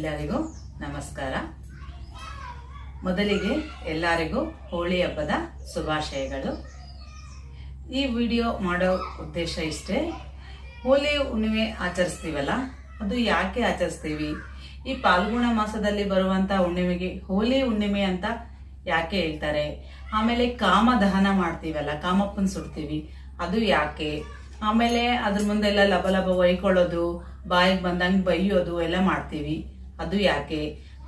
ಎಲ್ಲರಿಗೂ ನಮಸ್ಕಾರ. ಮೊದಲಿಗೆ ಎಲ್ಲರಿಗೂ ಹೋಳಿ ಹಬ್ಬದ ಶುಭಾಶಯಗಳು. ಈ ವಿಡಿಯೋ ಮಾಡೋ ಉದ್ದೇಶ ಇಷ್ಟೇ, ಹೋಳಿ ಹುಣ್ಣಿಮೆ ಆಚರಿಸ್ತೀವಲ್ಲ, ಅದು ಯಾಕೆ ಆಚರಿಸ್ತೀವಿ? ಈ ಪಾಲ್ಗುಣ ಮಾಸದಲ್ಲಿ ಬರುವಂತ ಹುಣ್ಣಿಮೆಗೆ ಹೋಳಿ ಹುಣ್ಣಿಮೆ ಅಂತ ಯಾಕೆ ಹೇಳ್ತಾರೆ? ಆಮೇಲೆ ಕಾಮ ದಹನ ಮಾಡ್ತೀವಲ್ಲ, ಕಾಮಪ್ಪನ ಸುಡ್ತೀವಿ, ಅದು ಯಾಕೆ? ಆಮೇಲೆ ಅದ್ರ ಮುಂದೆಲ್ಲ ಲಬ ಲಬ ಒಯ್ಕೊಳ್ಳೋದು ಬಾಯಿಗೆ ಬಂದಂಗೆ ಬೈಯೋದು ಎಲ್ಲ ಮಾಡ್ತೀವಿ. ಅದು ಯಾಕೆ?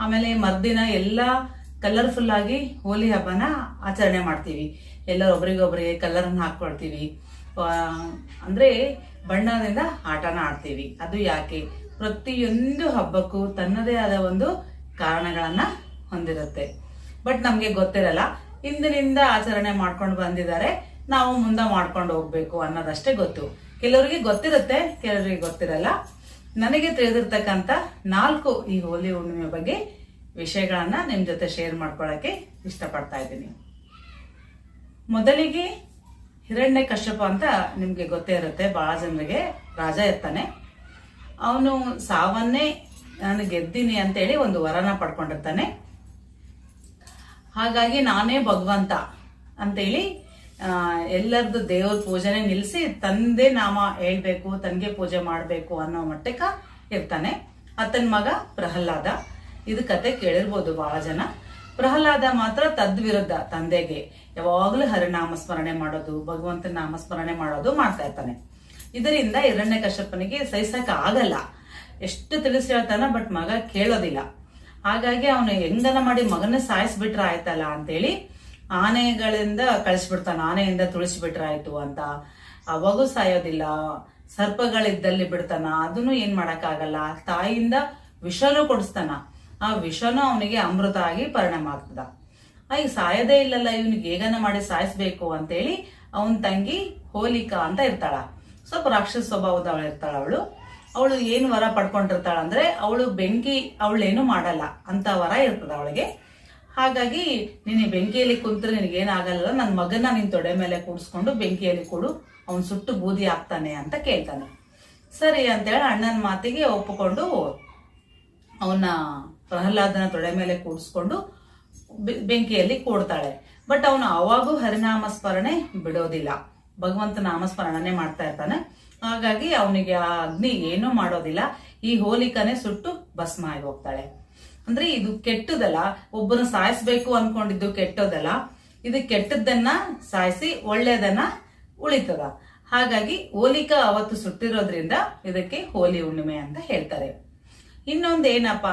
ಆಮೇಲೆ ಮರ್ದಿನ ಎಲ್ಲ ಕಲರ್ಫುಲ್ ಆಗಿ ಹೋಲಿ ಹಬ್ಬನ ಆಚರಣೆ ಮಾಡ್ತೀವಿ. ಎಲ್ಲರೂ ಒಬ್ರಿಗೊಬ್ರಿಗೆ ಕಲರ್ನ ಹಾಕ್ಕೊಳ್ತೀವಿ ಅಂದ್ರೆ ಬಣ್ಣದಿಂದ ಆಟನ ಆಡ್ತೀವಿ. ಅದು ಯಾಕೆ? ಪ್ರತಿಯೊಂದು ಹಬ್ಬಕ್ಕೂ ತನ್ನದೇ ಆದ ಒಂದು ಕಾರಣಗಳನ್ನ ಹೊಂದಿರುತ್ತೆ. ಬಟ್ ನಮಗೆ ಗೊತ್ತಿರಲ್ಲ ಹಿಂದಿನಿಂದ ಆಚರಣೆ ಮಾಡ್ಕೊಂಡು ಬಂದಿದ್ದಾರೆ, ನಾವು ಮುಂದೆ ಮಾಡ್ಕೊಂಡು ಹೋಗ್ಬೇಕು ಅನ್ನೋದಷ್ಟೇ ಗೊತ್ತು. ಕೆಲವರಿಗೆ ಗೊತ್ತಿರುತ್ತೆ, ಕೆಲವರಿಗೆ ಗೊತ್ತಿರಲ್ಲ. ನನಗೆ ತಿಳಿದಿರ್ತಕ್ಕಂಥ ನಾಲ್ಕು ಈ ಹೋಲಿ ಹುಣ್ಣಿಮೆ ಬಗ್ಗೆ ವಿಷಯಗಳನ್ನ ನಿಮ್ಮ ಜೊತೆ ಶೇರ್ ಮಾಡ್ಕೊಳ್ಳೋಕ್ಕೆ ಇಷ್ಟಪಡ್ತಾ ಇದ್ದೀನಿ. ಮೊದಲಿಗೆ ಹಿರಣ್ಯ ಕಶ್ಯಪ ಅಂತ ನಿಮಗೆ ಗೊತ್ತೇ ಇರುತ್ತೆ, ಬಹಳ ಜನರಿಗೆ ರಾಜ ಇರ್ತಾನೆ. ಅವನು ಸಾವನ್ನೇ ನಾನು ಗೆದ್ದೀನಿ ಅಂತೇಳಿ ಒಂದು ವರನ ಪಡ್ಕೊಂಡಿರ್ತಾನೆ. ಹಾಗಾಗಿ ನಾನೇ ಭಗವಂತ ಅಂತೇಳಿ ಆ, ಎಲ್ಲರದ್ದು ದೇವ್ರ ಪೂಜೆನೆ ನಿಲ್ಲಿಸಿ ತಂದೆ ನಾಮ ಹೇಳ್ಬೇಕು ತನಗೆ ಪೂಜೆ ಮಾಡಬೇಕು ಅನ್ನೋ ಮಟ್ಟಕ ಇರ್ತಾನೆ. ಆತನ ಮಗ ಪ್ರಹ್ಲಾದ. ಇದು ಕತೆ ಕೇಳಿರ್ಬೋದು ಬಹಳ ಜನ. ಪ್ರಹ್ಲಾದ ಮಾತ್ರ ತದ್ವಿರುದ್ಧ ತಂದೆಗೆ. ಯಾವಾಗಲೂ ಹರಿನಾಮ ಸ್ಮರಣೆ ಮಾಡೋದು ಭಗವಂತನ ನಾಮಸ್ಮರಣೆ ಮಾಡೋದು ಮಾಡ್ತಾ ಇರ್ತಾನೆ. ಇದರಿಂದ ಎರಡನೇ ಕಶ್ಯಪನಿಗೆ ಸಹಿಸಕ್ ಆಗಲ್ಲ. ಎಷ್ಟು ತಿಳಿಸಿ ಹೇಳ್ತಾನ ಬಟ್ ಮಗ ಕೇಳೋದಿಲ್ಲ. ಹಾಗಾಗಿ ಅವನು ಹೆಂಗನ ಮಾಡಿ ಮಗನ ಸಾಯಿಸ್ಬಿಟ್ರ ಆಯ್ತಲ್ಲ ಅಂತೇಳಿ ಆನೆಗಳಿಂದ ಕಳಿಸ್ಬಿಡ್ತಾನೆ, ಆನೆಯಿಂದ ತುಳಿಸ್ಬಿಟ್ರಾಯ್ತು ಅಂತ. ಅವಾಗೂ ಸಾಯೋದಿಲ್ಲ. ಸರ್ಪಗಳಿದ್ದಲ್ಲಿ ಬಿಡ್ತಾನ. ಅದನ್ನು ಏನ್ ಮಾಡಕ್ಕಾಗಲ್ಲ. ತಾಯಿಯಿಂದ ವಿಷನೂ ಕೊಡಿಸ್ತಾನ. ಆ ವಿಷನೂ ಅವನಿಗೆ ಅಮೃತ ಆಗಿ ಪರಿಣಾಮ ಆಗ್ತದ. ಈಗ ಸಾಯದೇ ಇಲ್ಲಲ್ಲ, ಇವನಿಗೆ ಹೇಗನ ಮಾಡಿ ಸಾಯಿಸ್ಬೇಕು ಅಂತೇಳಿ ಅವನ್ ತಂಗಿ ಹೋಲಿಕಾ ಅಂತ ಇರ್ತಾಳ. ಸ್ವಲ್ಪ ರಾಕ್ಷಸ ಸ್ವಭಾವದವಳು ಇರ್ತಾಳ ಅವಳು. ಅವಳು ಏನು ವರ ಪಡ್ಕೊಂಡಿರ್ತಾಳ ಅಂದ್ರೆ ಅವಳು ಬೆಂಕಿ, ಅವಳೇನು ಮಾಡಲ್ಲ. ಅಂತ ವರ ಇರ್ತದ ಅವಳಿಗೆ. ಹಾಗಾಗಿ ನೀನು ಬೆಂಕಿಯಲ್ಲಿ ಕುಂತ್ರೆ ನಿನಗೇನಾಗಲ್ಲ ನನ್ನ ಮಗನ ನಿನ್ನ ತೊಡೆ ಮೇಲೆ ಕೂಡಿಸ್ಕೊಂಡು ಬೆಂಕಿಯಲ್ಲಿ ಕೊಡು. ಅವನು ಸುಟ್ಟು ಬೂದಿ ಆಗ್ತಾನೆ ಅಂತ ಕೇಳ್ತಾನೆ. ಸರಿ ಅಂತೇಳಿ ಅಣ್ಣನ ಮಾತಿಗೆ ಒಪ್ಪಿಕೊಂಡು ಅವನ ಪ್ರಹ್ಲಾದನ ತೊಡೆ ಮೇಲೆ ಕೂಡಿಸ್ಕೊಂಡು ಬೆಂಕಿಯಲ್ಲಿ ಕೂಡ್ತಾಳೆ. ಬಟ್ ಅವನು ಅವಾಗೂ ಹರಿನಾಮ ಸ್ಮರಣೆ ಬಿಡೋದಿಲ್ಲ. ಭಗವಂತ ನಾಮಸ್ಮರಣನೆ ಮಾಡ್ತಾ ಇರ್ತಾನೆ. ಹಾಗಾಗಿ ಅವನಿಗೆ ಆ ಅಗ್ನಿ ಏನೂ ಮಾಡೋದಿಲ್ಲ. ಈ ಹೋಲಿಕನೇ ಸುಟ್ಟು ಭಸ್ಮ ಆಗಿ ಹೋಗ್ತಾಳೆ. ಅಂದ್ರೆ ಇದು ಕೆಟ್ಟದಲ್ಲ, ಒಬ್ಬನ ಸಾಯಿಸ್ಬೇಕು ಅನ್ಕೊಂಡಿದ್ದು ಕೆಟ್ಟದಲ್ಲ, ಇದು ಕೆಟ್ಟದ್ದನ್ನ ಸಾಯಿಸಿ ಒಳ್ಳೆಯದನ್ನ ಉಳಿತದ. ಹಾಗಾಗಿ ಹೋಲಿಕಾ ಅವತ್ತು ಸುಟ್ಟಿರೋದ್ರಿಂದ ಇದಕ್ಕೆ ಹೋಲಿ ಹುಣ್ಣಿಮೆ ಅಂತ ಹೇಳ್ತಾರೆ. ಇನ್ನೊಂದೇನಪ್ಪ